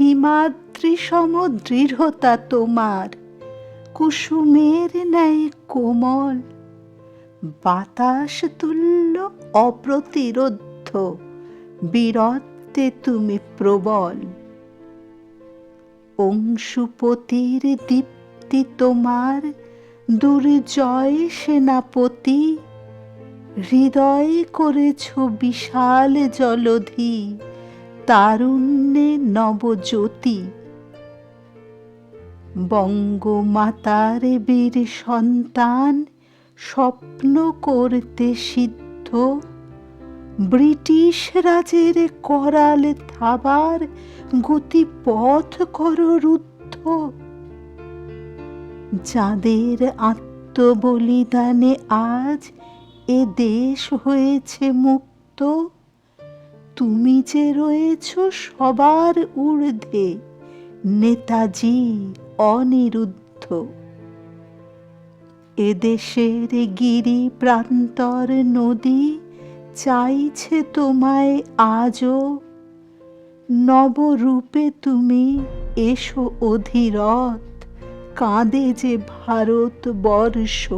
হিমাদ্রি সম দৃঢ়তা তোমার। কুসুমের ন্যায় কোমল, বাতাস তুল্য অপ্রতিরোধ্য, বীরত্বে তুমি প্রবল। অংশুপতির দীপ্তি তোমার, দুর্জয় সেনাপতি, হৃদয় করেছ বিশাল জলধি। তারুণ্যে নবজ্যোতি। বঙ্গমাতার বীর সন্তান, স্বপ্ন করতে সিদ্ধ। ব্রিটিশ রাজের করাল থাবার গতিপথ কর রুদ্ধ। যাদের আত্মবলিদানে আজ এ দেশ হয়েছে মুক্ত। তুমি যে রয়েছ সবার ঊর্ধ্বে, নেতাজি অনিরুদ্ধ। এদেশের গিরি প্রান্তর নদী চাইছে তোমায় আজও। নবরূপে তুমি এসো অধীরথ, কাঁদে যে ভারতবর্ষ